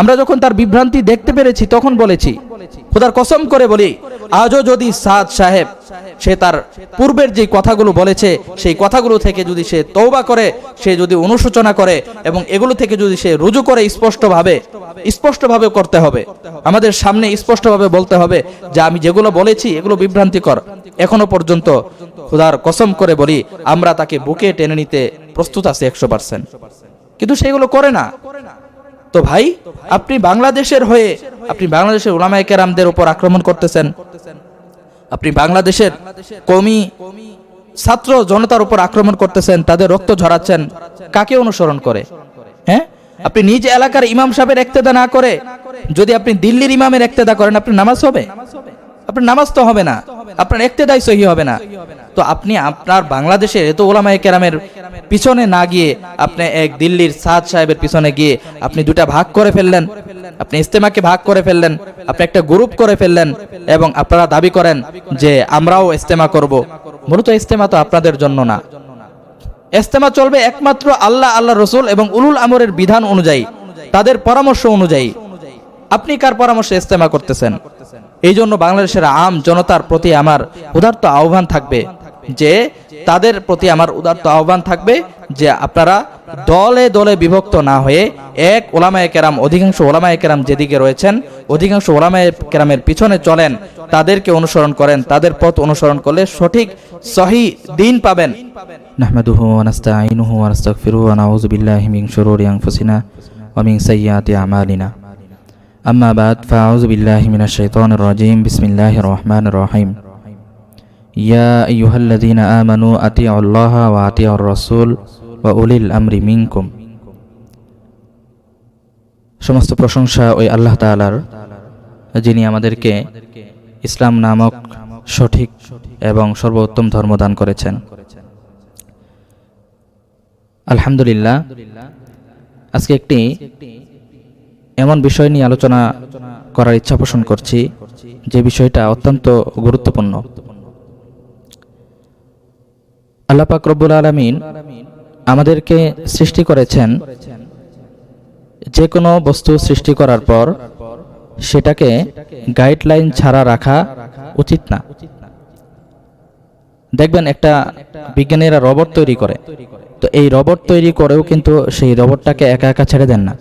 আমরা যখন তার বিভ্রান্তি দেখতে পেরেছি, তখন বলেছি, খোদার কসম করে বলি, আজও যদি সাদ সাহেব সে তার পূর্বের যে কথাগুলো বলেছে, সেই কথাগুলো থেকে যদি সে তৌবা করে, সে যদি অনুশোচনা করে এবং এগুলো থেকে যদি সে রুজু করে, স্পষ্টভাবে স্পষ্টভাবে করতে হবে। আমাদের সামনে স্পষ্টভাবে বলতে হবে যে আমি যেগুলো বলেছি, এগুলো বিভ্রান্তিকর। এখনও পর্যন্ত খোদার কসম করে বলি, আমরা তাকে বুকে টেনে নিতে প্রস্তুত আছি একশো পার্সেন্ট। কিন্তু সেগুলো করে না। তো ভাই, আপনি বাংলাদেশের হয়ে, আপনি বাংলাদেশের ওলামায় কেরামদের উপর আক্রমণ করতেছেন। আপনি বাংলাদেশের কমি ছাত্র জনতার উপর আক্রমণ করতেছেন, তাদের রক্ত ঝরাচ্ছেন, কাকে অনুসরণ করে? হ্যাঁ? আপনি নিজ এলাকার ইমাম সাহেবের একতেদা না করে, যদি আপনি দিল্লির ইমামের একতেদা করেন আপনি নামাজ হবে? আপনার নামাজ তো হবে না। আপনার একতেদাই সহি হবে না। তো আপনি আপনার বাংলাদেশের এত ওলামায় কেরামের পিছনে না গিয়ে আপনি এক দিল্লির সাদ সাহেবের পিছনে গিয়ে আপনি দুটা ভাগ করে ফেললেন, আপনি ইস্তেমাকে ভাগ করে ফেললেন, আপনি একটা গ্রুপ করে ফেললেন এবং আপনারা দাবি করেন যে আমরাও ইস্তেমা করব। মূলত ইস্তেমা তো আপনাদের জন্য না। ইস্তেমা চলবে একমাত্র আল্লাহ আল্লাহ রসুল এবং উলুল আমরের বিধান অনুযায়ী, তাদের পরামর্শ অনুযায়ী। আপনি কার পরামর্শে ইস্তেমা করতেছেন? এই জন্য বাংলাদেশের আম জনতার প্রতি আমার উদার্ত আহ্বান থাকবে যে তাদের প্রতি আমার উদার্ত আহ্বান থাকবে যে আপনারা দলে দলে বিভক্ত না হয়ে এক ওলামায় কেরাম, অধিকাংশ ওলামায় কেরাম যেদিকে রয়েছেন, অধিকাংশ ওলামায় কেরামের পিছনে চলেন, তাদেরকে অনুসরণ করেন, তাদের পথ অনুসরণ করলে সঠিক, সহি দিন পাবেন। নাহমাদুহু ওয়া নাস্তাঈনুহু ওয়া নাস্তাগফিরুহু ওয়া নাউযু বিল্লাহি মিন শুরুরি আনফুসিনা ওয়া মিন সাইয়্যাতি আমালিনা। أما بعد فأعوذ بالله من الشيطان الرجيم بسم الله الرحمن الرحيم يا أيها الذين آمنوا أطيعوا الله وأطيعوا الرسول وأولي الأمر منكم সমস্ত প্রশংসা ওই আল্লাহ তাআলার যিনি আমাদেরকে ইসলাম নামক সঠিক এবং সর্বোত্তম ধর্ম দান করেছেন আলহামদুলিল্লাহ আজকে একটি এমন বিষয় নিয়ে আলোচনা করার ইচ্ছা পোষণ করছি, যে বিষয়টা অত্যন্ত গুরুত্বপূর্ণ। আল্লাহ পাক রব্বুল আলমিন আমাদেরকে সৃষ্টি করেছেন যে কোনো বস্তু সৃষ্টি করার পর সেটাকে গাইডলাইন ছাড়া রাখা উচিত না। দেখবেন একটা বিজ্ঞানীরা রবট তৈরি করে, তো এই রবট তৈরি করেও কিন্তু সেই রবটটাকে একা একা ছেড়ে দেন না।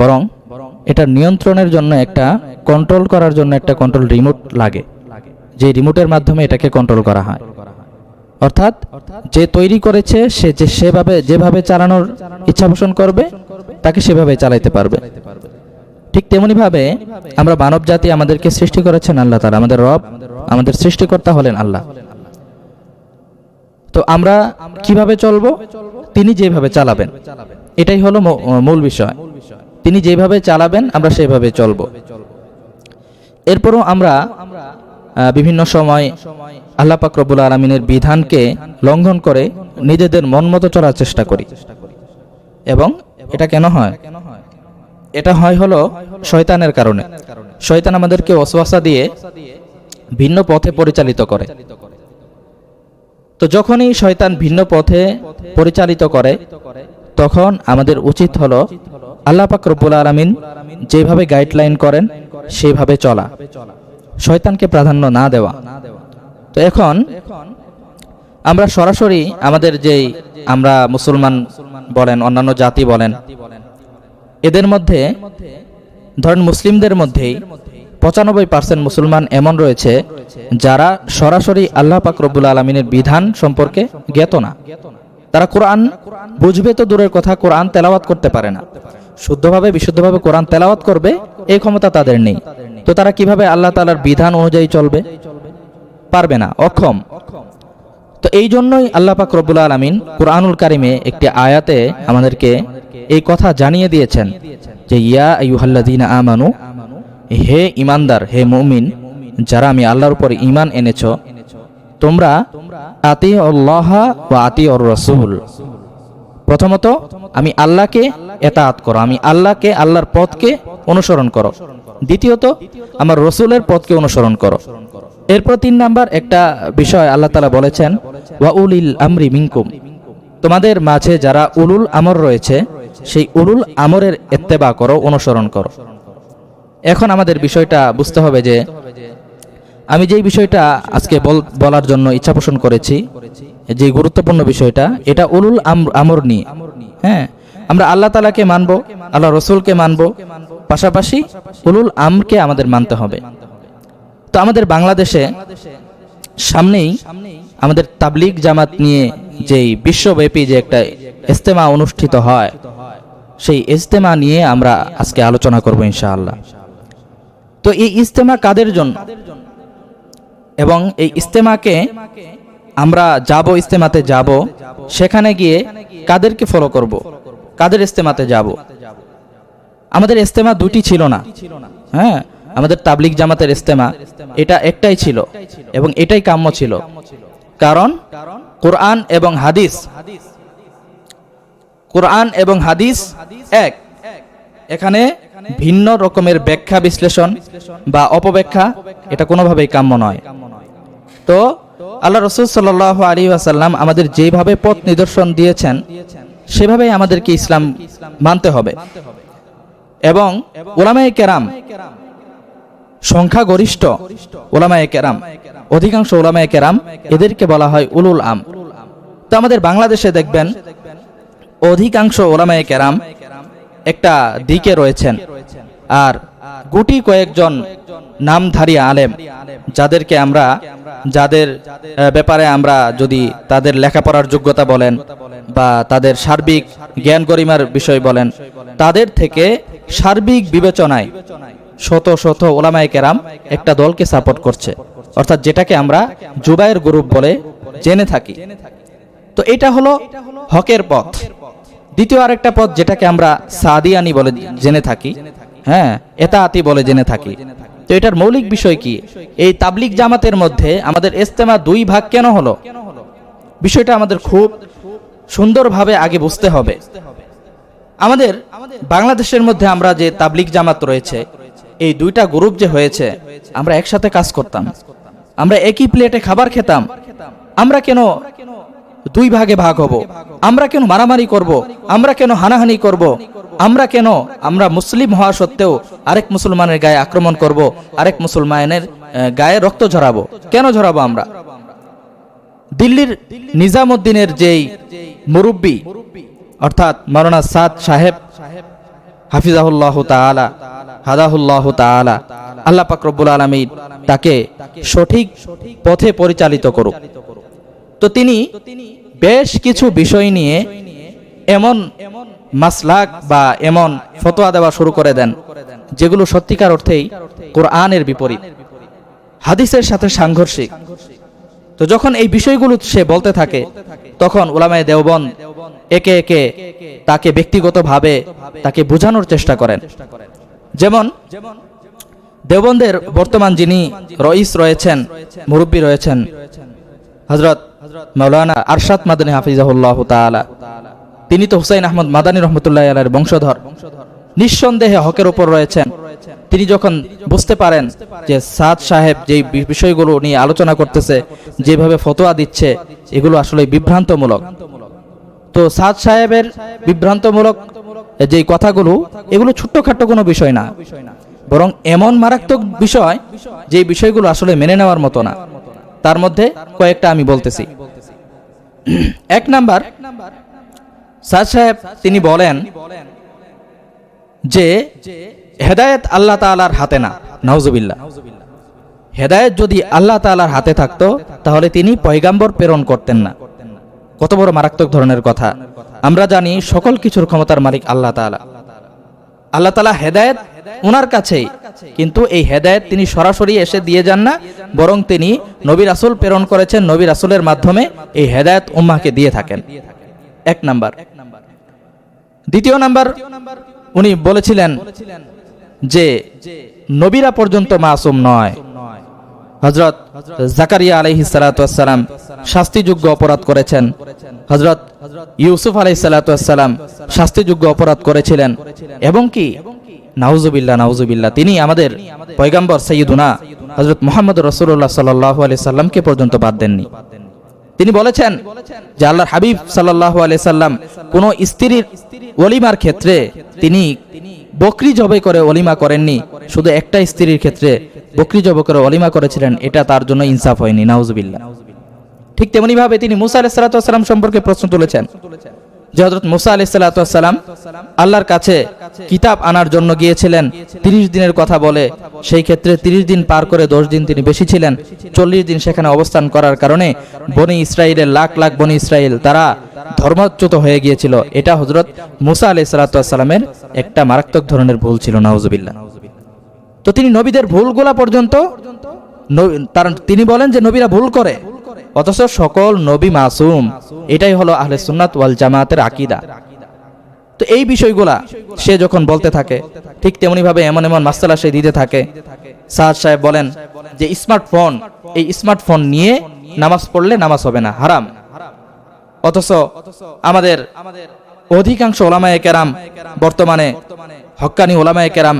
বরং এটা নিয়ন্ত্রণের জন্য একটা কন্ট্রোল করার জন্য একটা কন্ট্রোল রিমোট লাগে। যে রিমোটের মাধ্যমে এটাকে কন্ট্রোল করা হয়। অর্থাৎ যে তৈরি করেছে, সে যে সেভাবে, যেভাবে চালানোর ইচ্ছা পোষণ করবে, তাকে সেভাবে চালাইতে পারবে। ঠিক তেমনি ভাবে আমরা মানব জাতি আমাদেরকে সৃষ্টি করেছেন আল্লাহ তাআলা। আমাদের রব, আমাদের সৃষ্টিকর্তা হলেন আল্লাহ। তো আমরা কীভাবে চলবো? তিনি যেভাবে চালাবেন। এটাই হলো মূল বিষয়। তিনি যেভাবে চালাবেন, আমরা সেভাবে চলবো। এরপরও আমরা বিভিন্ন সময় আল্লাহ পাক রব্বুল আলমিনের বিধানকে লঙ্ঘন করে নিজেদের মন মতো চলার চেষ্টা করি। এবং এটা কেন হয়? এটা হয় হলো শয়তানের কারণে। শয়তান আমাদেরকে ওসওয়াসা দিয়ে ভিন্ন পথে পরিচালিত করে। তো যখনই শয়তান ভিন্ন পথে পরিচালিত করে, তখন আমাদের উচিত হলো আল্লাহ পাক রব্বুল আলমিন যেভাবে গাইডলাইন করেন সেইভাবে চলা। শয়তানকে প্রাধান্য না দেওয়া। তো এখন আমরা সরাসরি আমাদের যেই আমরা মুসলমান বলেন, অন্যান্য জাতি বলেন, এদের মধ্যে, ধরেন মুসলিমদের মধ্যেই পঁচানব্বই পার্সেন্ট মুসলমান এমন রয়েছে যারা সরাসরি আল্লাহ পাক রব্বুল আলমিনের বিধান সম্পর্কে জ্ঞাত না। তারা কোরআন বুঝবে তো দূরের কথা, কোরআন তেলাওয়াত করতে পারে না। শুদ্ধভাবে, বিশুদ্ধভাবে কোরআন তেলাওয়াত করবে, এই ক্ষমতা তাদের নেই। তো তারা কীভাবে আল্লাহ তালার বিধান অনুযায়ী চলবে? পারবে না, অক্ষম। তো এই জন্যই আল্লাহ পাক রব্বুল আলমিন কোরআনুল কারিমে একটি আয়াতে আমাদেরকে এই কথা জানিয়ে দিয়েছেন যে, ইয়া আইয়ুহাল্লাযীনা আমানু, হে ইমানদার, হে মুমিন, যারা আমি আল্লাহর উপর ঈমান এনেছ, তোমরা আতি আল্লাহ ওয়া আতি অর রসুল। প্রথমত, আমি আল্লাহকে এতাআত করো, আমি আল্লাহকে, আল্লাহর পথকে অনুসরণ করো। দ্বিতীয়ত, আমার রসুলের পথকে অনুসরণ করো। এরপর তিন নাম্বার একটা বিষয় আল্লাহ তালা বলেছেন, ওয়া উলিল আমরি মিনকুম। তোমাদের মাঝে যারা উলুল আমর রয়েছে, সেই উলুল আমরের এত্তেবা করো, অনুসরণ করো। এখন আমাদের বিষয়টা বুঝতে হবে যে, আমি যেই বিষয়টা আজকে বল- বলার জন্য ইচ্ছা পোষণ করেছি যে গুরুত্বপূর্ণ বিষয়টা, এটা উলুল আম- আমর নিয়ে হ্যাঁ আমরা আল্লাহ তালাকে মানব, আল্লাহ রসুলকে মানব, পাশাপাশি উলুল আমকে আমাদের মানতে হবে। তো আমাদের বাংলাদেশে সামনেই আমাদের তাবলিগ জামাত নিয়ে যেই বিশ্বব্যাপী যে একটা ইস্তেমা অনুষ্ঠিত হয়, সেই ইস্তেমা নিয়ে আমরা আজকে আলোচনা করব ইনশাআল্লাহ। তো এই ইস্তেমা কাদের জন্য? এবং এই ইস্তেমাকে আমরা যাব ইস্তেমাতে যাব, সেখানে গিয়ে কাদেরকে ফলো করব। কাদের ইস্তেমাতে যাব? আমাদের ইস্তেমা দুটি ছিল না। হ্যাঁ আমাদের তাবলিগ জামাতের ইস্তেমা, এটা একটাই ছিল এবং এটাই কাম্য ছিল। কারণ কোরআন এবং হাদিস, কোরআন এবং হাদিস এক। এখানে ভিন্ন রকমের ব্যাখ্যা বিশ্লেষণ বা অপব্যাখ্যা, এটা কোনোভাবেই কাম্য নয়। তো আল্লাহ রসুল সাল আলী আসাল্লাম আমাদের যেভাবে পথ নিদর্শন দিয়েছেন, সেভাবেই আমাদেরকে ইসলাম মানতে হবে। এবং ওলামায় কেরাম সংখ্যাগরিষ্ঠ ওলামায় কেরাম, অধিকাংশ ওলামায় কেরাম এদেরকে বলা হয় উলুল আম। তো আমাদের বাংলাদেশে দেখবেন, অধিকাংশ ওলামায়ে কেরাম একটা দিকে রয়েছেন, আর গুটি কয়েকজন নামধারী আলেম, যাদেরকে আমরা, যাদের ব্যাপারে আমরা যদি তাদের লেখাপড়ার যোগ্যতা বলেন বা তাদের সার্বিক জ্ঞান গরিমার বিষয় বলেন, তাদের থেকে সার্বিক বিবেচনায় শত শত ওলামায়ে কেরাম একটা দলকে সাপোর্ট করছে। অর্থাৎ যেটাকে আমরা জুবাইয়ের গ্রুপ বলে জেনে থাকি। তো এটা হলো হকের পথ। দ্বিতীয় আরেকটা পথ যেটাকে আমরা সাদিয়ানি বলে জেনে থাকি। হ্যাঁ এতাআতি বলে জেনে থাকি। তো এটার মৌলিক বিষয় কি? এই তাবলিক জামাতের মধ্যে আমাদের ইস্তেমা দুই ভাগ কেন হলো? বিষয়টা আমাদের খুব সুন্দরভাবে আগে বুঝতে হবে। আমাদের বাংলাদেশের মধ্যে আমরা যে তাবলিক জামাত রয়েছে, এই দুইটা গ্রুপ যে হয়েছে, আমরা একসাথে কাজ করতাম। আমরা একই প্লেটে খাবার খেতাম। আমরা কেন দুই ভাগে ভাগ হব। আমরা কেন মারামারি করব? আমরা কেন হানাহানি করব? আমরা কেন, আমরা মুসলিম হওয়া সত্ত্বেও আরেক মুসলমানের গায়ে আক্রমণ করব, আরেক মুসলমানের গায়ে রক্ত ঝরাবো? কেন ঝরাবো আমরা? দিল্লির নিজামুদ্দিনের যেই মুরব্বী, অর্থাৎ মাওলানা সাদ সাহেব, হাফিজাহুল্লাহ তাআলা, হাদাহুল্লাহ তাআলা, আল্লাহ পাক রব্বুল আলামিন তাকে সঠিক পথে পরিচালিত করুক। তো তিনি বেশ কিছু বিষয় নিয়ে এমন মাসলাক বা এমন ফতোয়া দেওয়া শুরু করে দেন, যেগুলো সত্যিকার অর্থেই কোরআনের বিপরীত। হাদিসের সাথে সাংঘর্ষিক। তো যখন এই বিষয়গুলো সে বলতে থাকে, তখন ওলামায়ে দেওবন একে একে তাকে ব্যক্তিগতভাবে তাকে বোঝানোর চেষ্টা করেন। যেমন, দেওবন্দের বর্তমান যিনি রইস রয়েছেন, মুরব্বী রয়েছেন হজরত মৌলানা আরশাদ মাদানী হাফিজাহুল্লাহ তাআলা, তিনি তো হুসাইন আহমদ মাদানী রহমতুল্লাহ আলার বংশধর। নিঃসন্দেহে হকের উপর রয়েছেন। তিনি যখন বুঝতে পারেন যে সাদ সাহেব যে বিষয়গুলো নিয়ে আলোচনা করতেছে, যেভাবে ফতোয়া দিচ্ছে, এগুলো আসলে বিভ্রান্তমূলক। তো সাদ সাহেবের বিভ্রান্তমূলক যে কথাগুলো, এগুলো ছোট্টখাট্ট কোনো বিষয় না। বরং এমন মারাত্মক বিষয় যে বিষয়গুলো আসলে মেনে নেওয়ার মতো না। তার মধ্যে কয়েকটা আমি বলতেছি। এক নাম্বার সাদ সাহেব, তিনি বলেন যে হেদায়েত আল্লাহ তাআলার হাতে না। নাউজুবিল্লাহ। হেদায়েত যদি আল্লাহ তাআলার হাতে থাকতো, তাহলে তিনি পয়গাম্বর প্রেরণ করতেন না। কত বড় মারাত্মক ধরনের কথা। আমরা জানি সকল কিছুর ক্ষমতার মালিক আল্লাহ তালা আল্লাহ তাআলা হেদায়েত ওনার কাছেই। কিন্তু এই হেদায়েত তিনি সরাসরি এসে দিয়ে যান না বরং তিনি নবী রাসূল প্রেরণ করেছেন নবী রাসূলের মাধ্যমে এই হেদায়েত উম্মাহকে দিয়ে থাকেন। এক নাম্বার। দ্বিতীয় নাম্বার, উনি বলেছিলেন যে নবীরা পর্যন্ত মাসুম নয়। হজরত জাকারিয়া আলাইহি সালাম শাস্তিযোগ্য অপরাধ করেছেন। হজরত ইউসুফ আলাইহি সালাম শাস্তিযোগ্য অপরাধ করেছিলেন। এবং কি? নাউজুবিল্লাহ নাউজুবিল্লাহ, তিনি আমাদের পয়গাম্বর সৈয়দুনা হজরত মোহাম্মদ রসুল্লাহ সাল্লাহ আলি সাল্লামকে পর্যন্ত বাদ দেননি। তিনি বলেছেন যে আল্লাহর হাবিব সাল্লাহ আলি সাল্লাম কোন স্ত্রীর ওলিমার ক্ষেত্রে তিনি বকরি জবে করে অলিমা করেননি, শুধু একটা স্ত্রীর ক্ষেত্রে বকরি জবে করে অলিমা করেছিলেন, এটা তার জন্য ইনসাফ হয়নি, নাউজুবিল্লাহ। ঠিক তেমনি ভাবে তিনি মুসা আলাহ সাল্লাম সম্পর্কে প্রশ্ন তুলেছেন। যে হজরত মুসা আলাইসালাম আল্লাহর কাছে কিতাব আনার জন্য গিয়েছিলেন, তিরিশ দিনের কথা বলে। সেই ক্ষেত্রে তিরিশ দিন পার করে দশ দিন তিনি বেশি ছিলেন। চল্লিশ দিন সেখানে অবস্থান করার কারণে বনি ইসরায়েলের লাখ লাখ বনি ইসরায়েল তারা ধর্মচ্যুত হয়ে গিয়েছিল। এটা হজরত মুসা আলাইসালামের একটা মারাত্মক ধরনের ভুল ছিল, নাউজুবিল্লাহ। তো তিনি নবীদের ভুলগুলা পর্যন্ত তার তিনি বলেন যে নবীরা ভুল করে। অথচ সকল নবী মাসুম, এটাই হলো আহলে সুন্নাত ওয়াল জামাতের আকিদা। তো এই বিষয়গুলা সে যখন বলতে থাকে, ঠিক তেমনি ভাবে এমন এমন মাসালা সে দিতে থাকে। সাহাদ সাহেব বলেন যে, স্মার্টফোন, এই স্মার্টফোন নিয়ে নামাজ পড়লে নামাজ হবে না, হারাম। অথচ আমাদের অধিকাংশ ওলামায়ে কেরাম বর্তমানে হক্কানি ওলামায় কেরাম,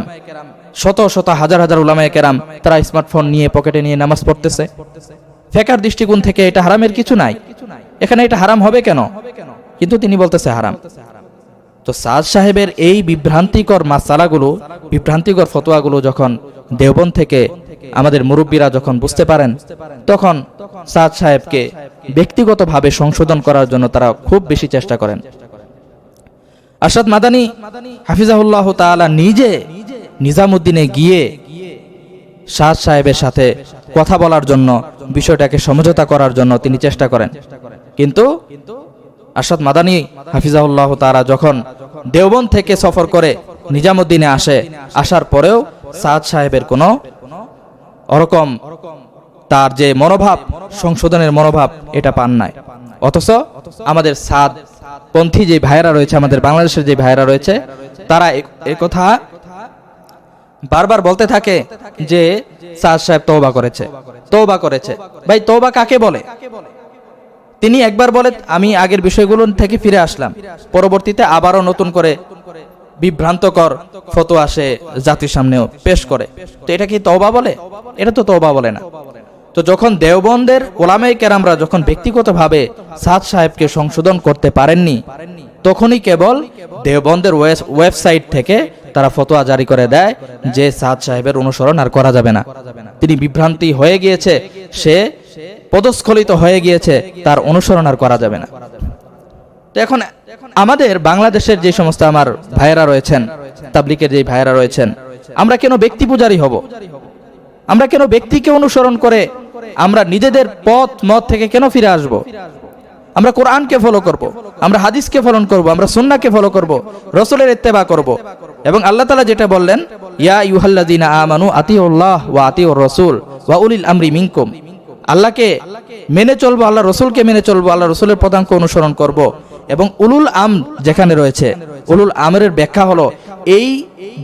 শত শত হাজার হাজার ওলামায় কেরাম, তারা স্মার্টফোন নিয়ে পকেটে নিয়ে নামাজ পড়তেছে। ফেকার দৃষ্টিকোণ থেকে এটা হারামের কিছু নাই। এখানে এটা হারাম হবে কেন? কিন্তু তিনি বলতেছে হারাম। তো সাদ সাহেবের এই বিভ্রান্তিকর মাসালাগুলো, বিভ্রান্তিকর ফতোয়াগুলো যখন দেওবন থেকে আমাদের মুরব্বীরা যখন বুঝতে পারেন, তখন সাদ সাহেবকে ব্যক্তিগতভাবে সংশোধন করার জন্য তারা খুব বেশি চেষ্টা করেন। আসাদ মাদানী হাফিজাহুল্লাহ তাআলা নিজে নিজামুদ্দিনে গিয়ে সাদ সাহেবের সাথে কথা বলার জন্য, বিষয়টাকে সমঝোতা করার জন্য তিনি চেষ্টা করেন। কিন্তু আরশাদ মাদানী হাফিজাহুল্লাহ তারা যখন দেওবন্দ থেকে সফর করে নিজামুদ্দিনে আসে, আসার পরেও সাদ সাহেবের কোনো ওরকম তার যে মনোভাব, সংশোধনের মনোভাব, এটা পান নাই। অথচ আমাদের সাদ পন্থী যে ভাইয়েরা রয়েছে, আমাদের বাংলাদেশের যে ভাইয়েরা রয়েছে, তারা কথা বারবার বলতে থাকে যে সাদ সাহেব তওবা করেছে তওবা করেছে। ভাই, তওবা কাকে বলে? তিনি একবার বলে, আমি আগের বিষয়গুলো থেকে ফিরে আসলাম। পরবর্তীতে আবারও নতুন করে বিভ্রান্তকর ফতোয়া আসে জাতির সামনেও পেশ করে। তো এটা কি তওবা বলে? এটা তো তওবা বলে না। তো যখন দেওবন্দের ওলামাই কেরামরা যখন ব্যক্তিগতভাবে সাদ সাহেবকে সংশোধন করতে পারেননি তখনই কেবল দেওবন্দের ওয়েবসাইট থেকে তারা ফতোয়া জারি করে দেয় যে সাদ সাহেবের অনুসরণ আর করা যাবে না। তিনি বিভ্রান্তি হয়ে গিয়েছে, সে পদস্খলিত হয়ে গিয়েছে, তার অনুসরণ আর করা যাবে না। তো এখন আমাদের বাংলাদেশের যে সমস্ত আমার ভাইয়েরা রয়েছেন, তাবলিকের যে ভাইয়েরা রয়েছেন, আমরা কেন ব্যক্তি পূজারী হব? আমরা কেন ব্যক্তিকে অনুসরণ করে আমরা নিজেদের পথ মত থেকে কেন ফিরে আসব? আমরা কোরআনকে ফলো করব, আমরা হাদিসকে ফলন করব, আমরা সুন্নাহকে ফলো করব, রসুলের ইত্তেবা করব। এবং আল্লাহ তাআলা যেটা বললেন, ইয়া ইউহাল্লাযিনা আমানু আতিউল্লাহ ওয়া আতিউর রসুল ওয়া উলিল আমরি মিনকুম। আল্লাহকে মেনে চলবো, আল্লাহ রসুলকে মেনে চলবো, আল্লাহ রসুলের পদাঙ্ক অনুসরণ করব। এবং উলুল আম যেখানে রয়েছে, উলুল আমরের ব্যাখ্যা হলো, এই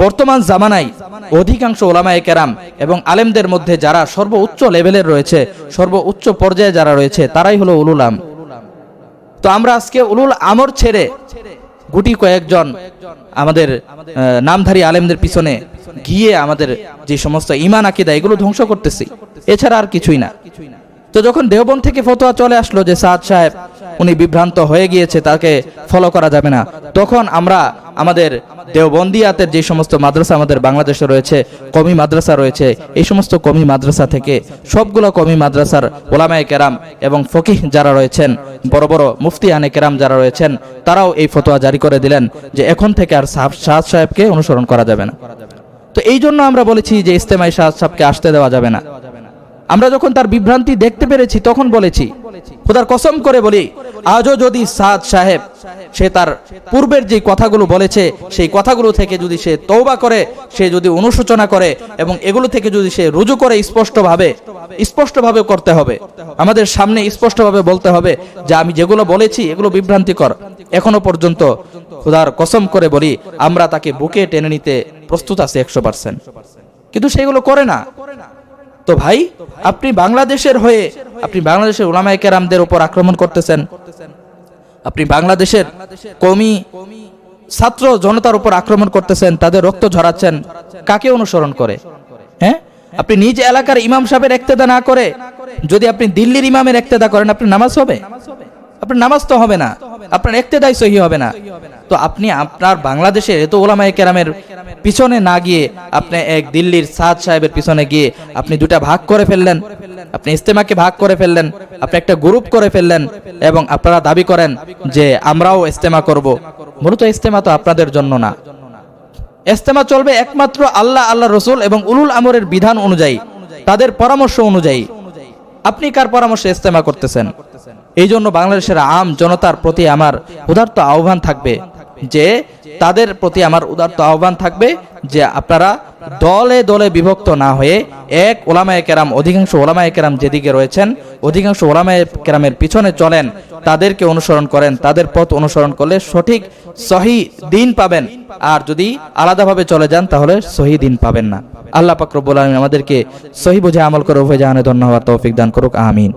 বর্তমান জামানায় অধিকাংশ ওলামায়ে কেরাম এবং আলেমদের মধ্যে যারা সর্বোচ্চ লেভেলের রয়েছে, সর্বোচ্চ পর্যায়ে যারা রয়েছে, তারাই হলো উলুল আম তো আমরা আজকে উলুল আমর ছেড়ে গুটি কয়েকজন আমাদের নামধারী আলেমদের পিছনে গিয়ে আমাদের যে সমস্ত ইমান আকিদা এগুলো ধ্বংস করতেছি। এছাড়া আর কিছুই না। তো যখন দেওবন থেকে ফতোয়া চলে আসলো যে সাদ সাহেব, উনি বিভ্রান্ত হয়ে গিয়েছে, তাকে ফলো করা যাবে না। তখন আমরা আমাদের দেওবন্দিয়াতের যে সমস্ত মাদ্রাসা আমাদের বাংলাদেশে রয়েছে, কমি মাদ্রাসা রয়েছে, এই সমস্ত কমি মাদ্রাসা থেকে সবগুলো কমি মাদ্রাসার ওলামায়ে কেরাম এবং ফকিহ যারা রয়েছেন, বড় বড় মুফতি আনে কেরাম যারা রয়েছেন, তারাও এই ফতোয়া জারি করে দিলেন যে এখন থেকে আর সাদ সাহেবকে অনুসরণ করা যাবে না। তো এই জন্য আমরা বলেছি যে ইস্তেমাই সাদ সাহেবকে আসতে দেওয়া যাবে না। আমরা যখন তার বিভ্রান্তি দেখতে পেরেছি, তখন বলেছি, খোদার কসম করে বলি, আজও যদি সাদ সাহেব সে তার পূর্বের যে কথাগুলো বলেছে, সেই কথাগুলো থেকে যদি সে তৌবা করে, সে যদি অনুশোচনা করে এবং এগুলো থেকে যদি সে রুজু করে, স্পষ্টভাবে স্পষ্টভাবে করতে হবে। আমাদের সামনে স্পষ্টভাবে বলতে হবে যে আমি যেগুলো বলেছি, এগুলো বিভ্রান্তিকর। এখনও পর্যন্ত খোদার কসম করে বলি, আমরা তাকে বুকে টেনে নিতে প্রস্তুত আছি একশো পার্সেন্ট। কিন্তু সেগুলো করে না। তো ভাই, আপনি বাংলাদেশের হয়ে, আপনি বাংলাদেশের ওলামায় কেরামদের উপর আক্রমণ করতেছেন। আপনি বাংলাদেশের কমি ছাত্র জনতার উপর আক্রমণ করতেছেন, তাদের রক্ত ঝরাচ্ছেন, কাকে অনুসরণ করে? হ্যাঁ? আপনি নিজ এলাকার ইমাম সাহেবের একতেদা না করে, যদি আপনি দিল্লির ইমামের একতেদা করেন আপনি নামাজ হবে? আপনার নামাজ তো হবে না। আপনার একতেদাই সহি হবে না। তো আপনি আপনার বাংলাদেশের এত ওলামায়ে কেরামের পিছনে না গিয়ে আপনি এক দিল্লির সাদ সাহেবের পিছনে গিয়ে আপনি দুটা ভাগ করে ফেললেন। আপনি ইস্তেমাকে ভাগ করে ফেললেন। আপনি একটা গ্রুপ করে ফেললেন এবং আপনারা দাবি করেন যে আমরাও ইস্তেমা করব। মূলত ইস্তেমা তো আপনাদের জন্য না। ইস্তেমা চলবে একমাত্র আল্লাহ আল্লাহ রসুল এবং উলুল আমরের বিধান অনুযায়ী, তাদের পরামর্শ অনুযায়ী। আপনি কার পরামর্শে ইস্তেমা করতেছেন? এই জন্য বাংলাদেশের আম জনতার প্রতি আমার উদার্ত আহ্বান থাকবে যে তাদের প্রতি আমার উদার্ত আহ্বান থাকবে যে আপনারা দলে দলে বিভক্ত না হয়ে এক ওলামায় কেরাম, অধিকাংশ ওলামায় কেরাম যেদিকে রয়েছেন, অধিকাংশ ওলামায় কেরামের পিছনে চলেন, তাদেরকে অনুসরণ করেন, তাদের পথ অনুসরণ করলে সঠিক সহি দিন পাবেন। আর যদি আলাদাভাবে চলে যান, তাহলে সহি দিন পাবেন না। আল্লাহ পাক রব্বুল আলামিন আমাদেরকে সহি বুঝে আমল করে উভয় জাহানে ধন্য হওয়ার তৌফিক দান করুক, আমিন।